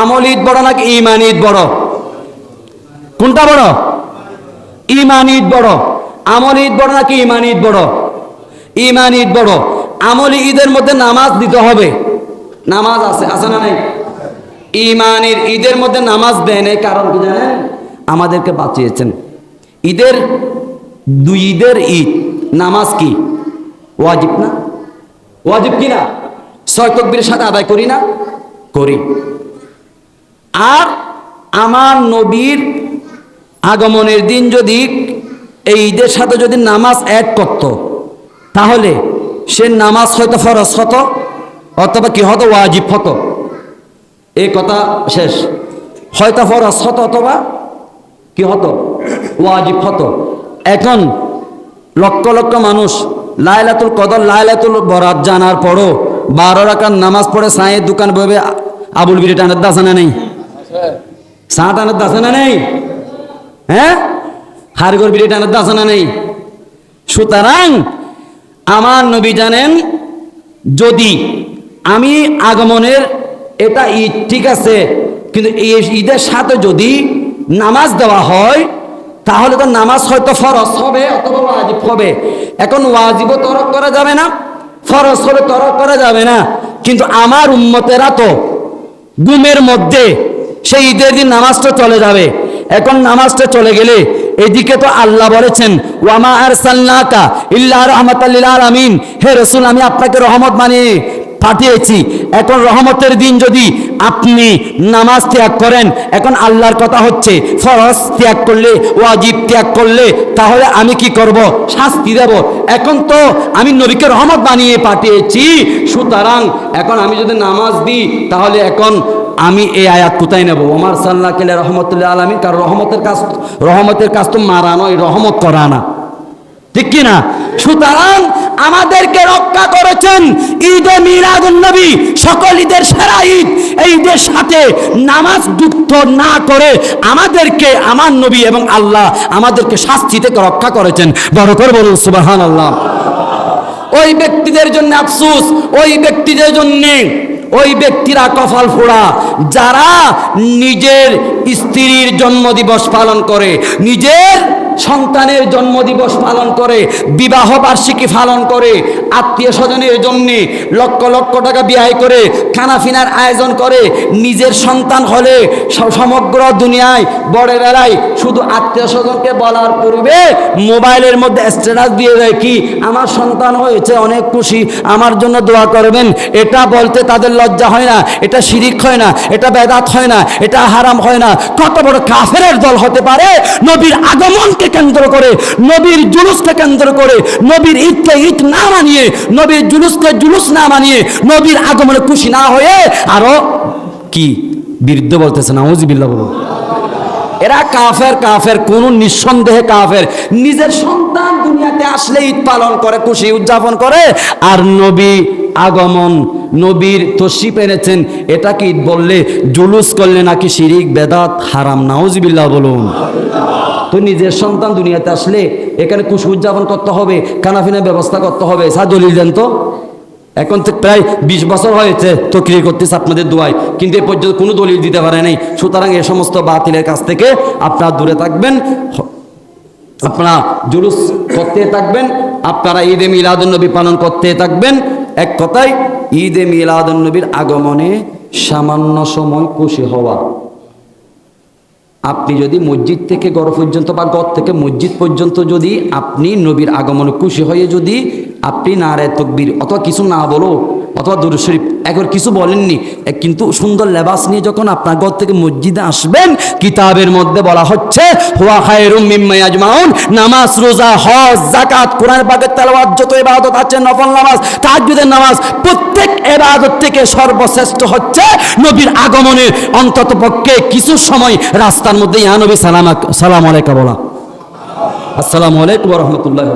আমল ঈদ বড় নাকি ইমান ঈদ বড়? কোনটা বড়? ইমান ঈদ বড়। আমল ঈদ বড় নাকি ইমান ঈদ বড়? ইমান ঈদ বড়। আমল ঈদের মধ্যে নামাজ দিতে হবে। নামাজ আছে আছে না নাই? ইমানের ঈদের মধ্যে নামাজ দেয় নাই, কারণ কি জানেন? আমাদেরকে বাঁচিয়েছেন। ঈদের, দুই ঈদের ঈদ, নামাজ কি? ওয়াজিব না? ওয়াজিব কি না? ছয় সাথে আদায় করি না? করি। আর আমার নবীর আগমনের দিন যদি এই ঈদের সাথে যদি নামাজ অ্যাড করত, তাহলে সে নামাজ হয়তো ফরজ হতো, অথবা কি হতো, ওয়াজিব হতো। এই কথা শেষ। হয়তো ফরজ হতো অথবা কি হতো, ওয়াজিব হতো। এখন লক্ষ লক্ষ মানুষ লাইলাতুল কদর, লাইলাতুল বরাত জানার পরও বারো রাকার নামাজ পড়ে সাঁয়ের দোকান বইবে আবুল বিরি টানের দাসে না নেই। চা টানের দাসে না নেই? হ্যাঁ হারগর বিরি টানের দাসে না নেই? সুতরাং আমার নবী জানেন, যদি আমি আগমনের, এটা ঈদ, ঠিক আছে, কিন্তু এই ঈদের সাথে যদি নামাজ দেওয়া হয়, তাহলে তো নামাজ হয়তো ফরজ হবে অথবা ওয়াজিব হবে। এখন ওয়াজিবও তরক করা যাবে না, ফরজ হলে তরক করা যাবে না। কিন্তু আমার উম্মতেরা তো গুমের মধ্যে সেই ঈদের দিন নামাজটা চলে যাবে। এখন নামাজটা চলে গেলে এদিকে তো আল্লাহ বলেছেন, ওয়ামা আর সাল্লাকা ইল্লা রহমতাল্লিল আলামিন। হে রসুল, আমি আপনাকে রহমত বানিয়ে পাঠিয়েছি। এখন রহমতের দিন যদি আপনি নামাজ ত্যাগ করেন, এখন আল্লাহর কথা হচ্ছে, ফরজ ত্যাগ করলে, ওয়াজিব ত্যাগ করলে, তাহলে আমি কি করব? শাস্তি দেব। এখন তো আমি নবীকে রহমত বানিয়ে পাঠিয়েছি, সুতরাং এখন আমি যদি নামাজ দিই, তাহলে এখন আমি এই আয়াত কোথায় নেব? ওমার সাল্লাহ কেলে রহমতুল্লাহ আলমী কারণ রহমতের কাজ রহমতের কাজ তো মারা নয়, রহমত করা না। ঠিক কি না সুতরাং আমাদেরকে রক্ষা করেছেন ঈদে মিলাদুন নবী, সকল ঈদের সেরা ঈদ। এই ঈদের সাথে নামাজ যুক্ত না করে আমাদেরকে, আমার নবী এবং আল্লাহ আমাদেরকে শাস্তি থেকে রক্ষা করেছেন। বড় করে বলুন সুবাহান আল্লাহ ওই ব্যক্তিদের জন্য আফসুস, ওই ব্যক্তিদের জন্যে ওই ব্যক্তিরা কফাল ফোড়া। যারা নিজের স্ত্রীর জন্মদিবস পালন করে নিজের সন্তানের জন্মদিবস পালন করে, বিবাহ বার্ষিকী পালন করে, আত্মীয় স্বজনের জন্য লক্ষ লক্ষ টাকা ব্যয় করে খানাফিনার আয়োজন করে, নিজের সন্তান হলে সমগ্র দুনিয়ায় বড় বেলায় শুধু আত্মীয় স্বজনকে বলার পূর্বে মোবাইলের মধ্যে স্ট্যাটাস দিয়ে দেয় কি, আমার সন্তান হয়েছে, অনেক খুশি, আমার জন্য দোয়া করবেন। এটা বলতে তাদের লজ্জা হয় না, এটা শিরিক হয় না, এটা বেদাত হয় না, এটা হারাম হয় না। কত বড় কাফেরের দল হতে পারে, নবীর আগমনকে কেন্দ্র করে? নবীর জুলুসকে কেন্দ্র করে? নবীর ঈদকে ঈদ না মানিয়ে, নবীর জুলুসকে জুলুস না মানিয়ে নবীর আগমনে খুশি না হয়ে আরও কি? বিরুদ্ধ বলতেছে না ওজিবিল্লা বলুন এরা কাফের কাফের, কোন নিঃসন্দেহে কাফের। নিজের সন্তান দুনিয়াতে আসলে ঈদ পালন করে, খুশি উদযাপন করে, আর নবী আগমন, নবীর তশিপ এনেছেন এটাকে ঈদ বললে? জুলুস করলে নাকি শিরিক, বেদাত হারাম। নাউজিবিল্লাহ বলুন। তো নিজের সন্তান দুনিয়াতে আসলে এখানে খুশি উদযাপন করতে হবে কানাফিনের ব্যবস্থা করতে হবে। সা দলিল দেন তো? এখন তো প্রায় বিশ বছর হয়েছে তকরির করতেছে আপনাদের দোয়ায়, কিন্তু এ পর্যন্ত কোনো দলিল দিতে পারে নাই। সুতরাং এ সমস্ত বাতিলের কাছ থেকে আপনারা দূরে থাকবেন, আপনারা জুলুস করতে থাকবেন, আপনারা ঈদে মিলাদুন্নবী পালন করতে থাকবেন। এক কথায়, ঈদে মিলাদুন্নবীর আগমনে সামান্য সময় খুশি হওয়া। আপনি যদি মসজিদ থেকে গড় পর্যন্ত বা গড় থেকে মসজিদ পর্যন্ত যদি আপনি নবীর আগমনে খুশি হয়ে যদি আপনি না রায় তকবির অথবা কিছু না বলো অথবা দুরু শরীফ। একবার কিছু বলেননি। কিন্তু সুন্দর লেবাস নিয়ে যখন আপনার ঘর থেকে মসজিদে আসবেন, কিতাবের মধ্যে বলা হচ্ছে, হুয়া খায়রুম মিম্মা ইয়াজমাউন নামাজ, রোজা, হজ, যাকাত, কোরআন পাকের তেলাওয়াত, যত ইবাদত আছে, নফল নামাজ, তাহাজ্জুদের নামাজ, প্রত্যেক ইবাদত থেকে সর্বশ্রেষ্ঠ হচ্ছে নবীর আগমনের অন্তত পক্ষে কিছু সময় রাস্তার মধ্যে, ইয়া নবী সালাম সালাম আলাইকা বলা। আসসালামু আলাইকুম রহমতুল্লাহ